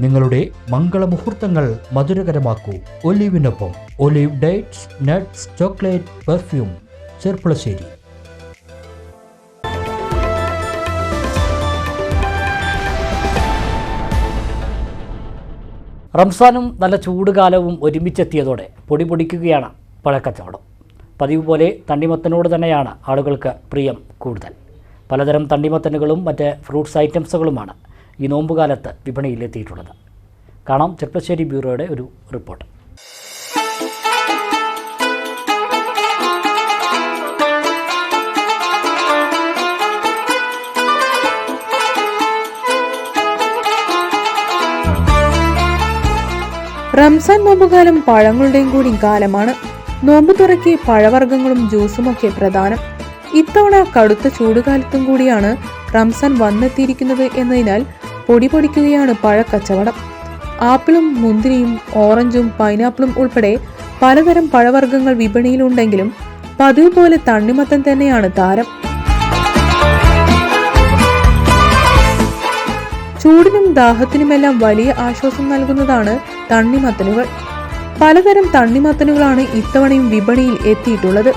നിങ്ങളുടെ മംഗളമുഹൂർത്തങ്ങൾ മധുരകരമാക്കൂ. ഒലീവിനൊപ്പം olive dates nuts chocolate perfume Cherpulassery. റംസാനും നല്ല ചൂടുകാലവും ഒരുമിച്ചെത്തിയതോടെ പൊടി പൊടിക്കുകയാണ് പഴക്കച്ചവടം. പതിവ് പോലെ തണ്ണിമത്തനോട് തന്നെയാണ് ആളുകൾക്ക് പ്രിയം കൂടുതൽ. പലതരം തണ്ണിമത്തനുകളും മറ്റ് ഫ്രൂട്ട്സ് ഐറ്റംസുകളുമാണ് ഈ നോമ്പുകാലത്ത് വിപണിയിലെത്തിയിട്ടുള്ളത്. കാണാം ചെർപ്പശ്ശേരി ബ്യൂറോയുടെ ഒരു റിപ്പോർട്ട്. റംസാൻ നോമ്പുകാലം പഴങ്ങളുടെയും കൂടി കാലമാണ്. നോമ്പ് തുറക്കി പഴവർഗങ്ങളും ജ്യൂസുമൊക്കെ പ്രധാനം. ഇത്തവണ കടുത്ത ചൂടുകാലത്തും കൂടിയാണ് റംസാൻ വന്നെത്തിയിരിക്കുന്നത് എന്നതിനാൽ പൊടി പൊടിക്കുകയാണ് പഴക്കച്ചവടം. ആപ്പിളും മുന്തിരിയും ഓറഞ്ചും പൈനാപ്പിളും ഉൾപ്പെടെ പലതരം പഴവർഗങ്ങൾ വിപണിയിലുണ്ടെങ്കിലും പതിവ് പോലെ തണ്ണിമത്തൻ തന്നെയാണ് താരം. ചൂടിനും ദാഹത്തിനുമെല്ലാം വലിയ ആശ്വാസം നൽകുന്നതാണ് തണ്ണിമത്തനുകൾ. പലതരം തണ്ണിമത്തനുകളാണ് ഇത്തവണയും വിപണിയിൽ എത്തിയിട്ടുള്ളത്.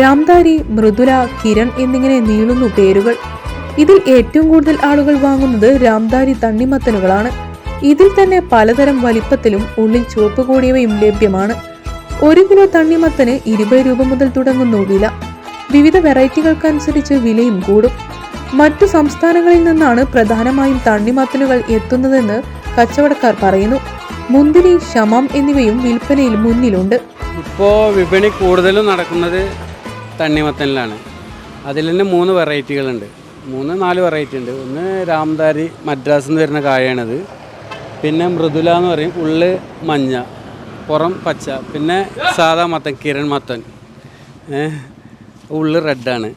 രാംധാരി മൃദുല കിരൺ എന്നിങ്ങനെ നീളുന്നു പേരുകൾ. ഇതിൽ ഏറ്റവും കൂടുതൽ ആളുകൾ വാങ്ങുന്നത് രാംദാരി തണ്ണിമത്തനുകളാണ്. ഇതിൽ തന്നെ പലതരം വലിപ്പത്തിലും ഉള്ളിൽ ചുവപ്പ് കൂടിയവയും ലഭ്യമാണ്. ഒരു കിലോ തണ്ണിമത്തന് ഇരുപത് രൂപ മുതൽ തുടങ്ങുന്നു വില. വിവിധ വെറൈറ്റികൾക്കനുസരിച്ച് വിലയും കൂടും. മറ്റു സംസ്ഥാനങ്ങളിൽ നിന്നാണ് പ്രധാനമായും തണ്ണിമത്തനുകൾ എത്തുന്നതെന്ന് കച്ചവടക്കാർ പറയുന്നു. മുന്തിരി ശമം എന്നിവയും വിൽപ്പനയിൽ മുന്നിലുണ്ട്. ഇപ്പോൾ വിപണി കൂടുതലും നടക്കുന്നത് തണ്ണിമത്തനിലാണ്. അതിൽ തന്നെ മൂന്ന് വെറൈറ്റികളുണ്ട്. മൂന്ന് നാല് വെറൈറ്റി ഉണ്ട്. ഒന്ന് രാംദാരി മദ്രാസ് എന്ന് വരുന്ന കായാണിത് പിന്നെ മൃദുല എന്ന് പറയും ഉള്ള് മഞ്ഞ പുറം പച്ച പിന്നെ സാധാ മത്തൻ കിരൺ മത്തൻ. ഉള്ള് റെഡാണ്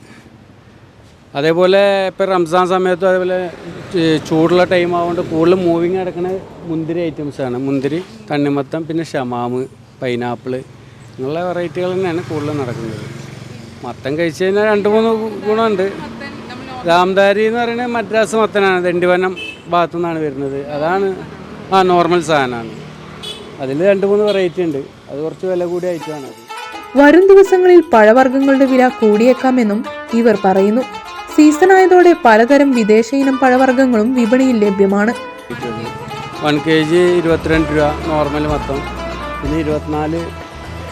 അതേപോലെ ഇപ്പോൾ റംസാൻ സമയത്തും അതേപോലെ ചൂടുള്ള ടൈം ആയതുകൊണ്ട് കൂടുതൽ മൂവിങ് കിടക്കുന്ന മുന്തിരി ഐറ്റംസാണ് മുന്തിരി തണ്ണിമത്തം പിന്നെ ഷമാമ് പൈനാപ്പിൾ ഇങ്ങനെയുള്ള വെറൈറ്റികൾ തന്നെയാണ് കൂടുതൽ നടക്കുന്നത്. മത്തം കഴിച്ച് കഴിഞ്ഞാൽ രണ്ട് മൂന്ന് ഗുണമുണ്ട്. രാംദാരി എന്ന് പറയുന്നത് മദ്രാസ് മത്തനാണ്. ദണ്ടിവനം ഭാഗത്തു നിന്നാണ് വരുന്നത്. അതാണ് ആ നോർമൽ സാധനമാണ്. അതിൽ രണ്ട് മൂന്ന് വെറൈറ്റി ഉണ്ട്. അത് കുറച്ച് വില കൂടി ആയിട്ടാണ് വരും ദിവസങ്ങളിൽ പഴവർഗങ്ങളുടെ വില കൂടിയേക്കാമെന്നും ഇവർ പറയുന്നു. സീസൺ ആയതോടെ പലതരം വിദേശ ഇനം പഴവർഗങ്ങളും വിപണിയിൽ ലഭ്യമാണ്. വൺ കെ ജി ഇരുപത്തിരണ്ട് രൂപ നോർമൽ മൊത്തം. പിന്നെ ഇരുപത്തിനാല്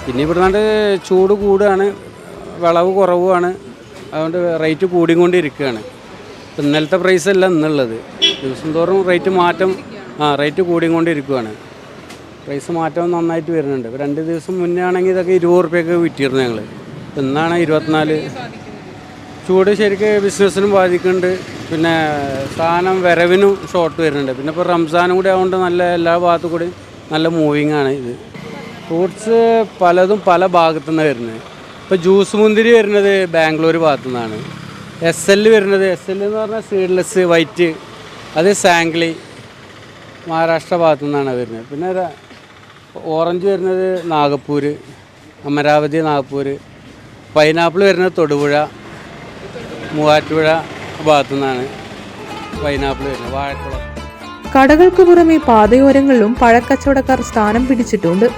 പിന്നെ ഇവിടുന്നാണ്ട് ചൂട് കൂടുകയാണ്. വിളവ് കുറവുമാണ്. അതുകൊണ്ട് റേറ്റ് കൂടിക്കൊണ്ടിരിക്കുകയാണ്. ഇന്നലത്തെ പ്രൈസ് അല്ല ഇന്നുള്ളത്. ദിവസം തോറും റേറ്റ് മാറ്റം ആ റേറ്റ് കൂടിക്കൊണ്ടിരിക്കുകയാണ്. പ്രൈസ് മാറ്റം നന്നായിട്ട് വരുന്നുണ്ട്. രണ്ട് ദിവസം മുന്നേ ആണെങ്കിൽ ഇതൊക്കെ ഇരുപത് റുപ്യൊക്കെ വിറ്റിരുന്നു ഞങ്ങൾ ഇന്നാണ് ഇരുപത്തിനാല്. ചൂട് ശരിക്ക് ബിസിനസ്സിനും ബാധിക്കുന്നുണ്ട്. പിന്നെ സാധനം വരവിനും ഷോർട്ട് വരുന്നുണ്ട്. പിന്നെ ഇപ്പോൾ റംസാനും കൂടി ആയതുകൊണ്ട് നല്ല എല്ലാ ഭാഗത്തു കൂടി നല്ല മൂവിങ് ആണ് ഇത്. ഫ്രൂട്ട്സ് പലതും പല ഭാഗത്തു നിന്ന് വരുന്നത്. ഇപ്പോൾ ജ്യൂസ് മുന്തിരി വരുന്നത് ബാംഗ്ലൂർ ഭാഗത്തു നിന്നാണ് എസ് എൽ വരുന്നത് എസ് എൽ എന്ന് പറഞ്ഞാൽ സീഡ്ലെസ് വൈറ്റ് അത് സാംഗ്ലി മഹാരാഷ്ട്ര ഭാഗത്തു നിന്നാണ് വരുന്നത്. പിന്നെ ഓറഞ്ച് വരുന്നത് നാഗപ്പൂർ അമരാവതി നാഗപ്പൂർ. പൈനാപ്പിൾ വരുന്നത് തൊടുപുഴ മൂവാറ്റുപുഴ ഭാഗത്തു നിന്നാണ് പൈനാപ്പിൾ വരുന്നത് വാഴക്കുളം. കടകൾക്ക് പുറമെ പാതയോരങ്ങളിലും പഴക്കച്ചവടക്കാർ സ്ഥാനം പിടിച്ചിട്ടുണ്ട്.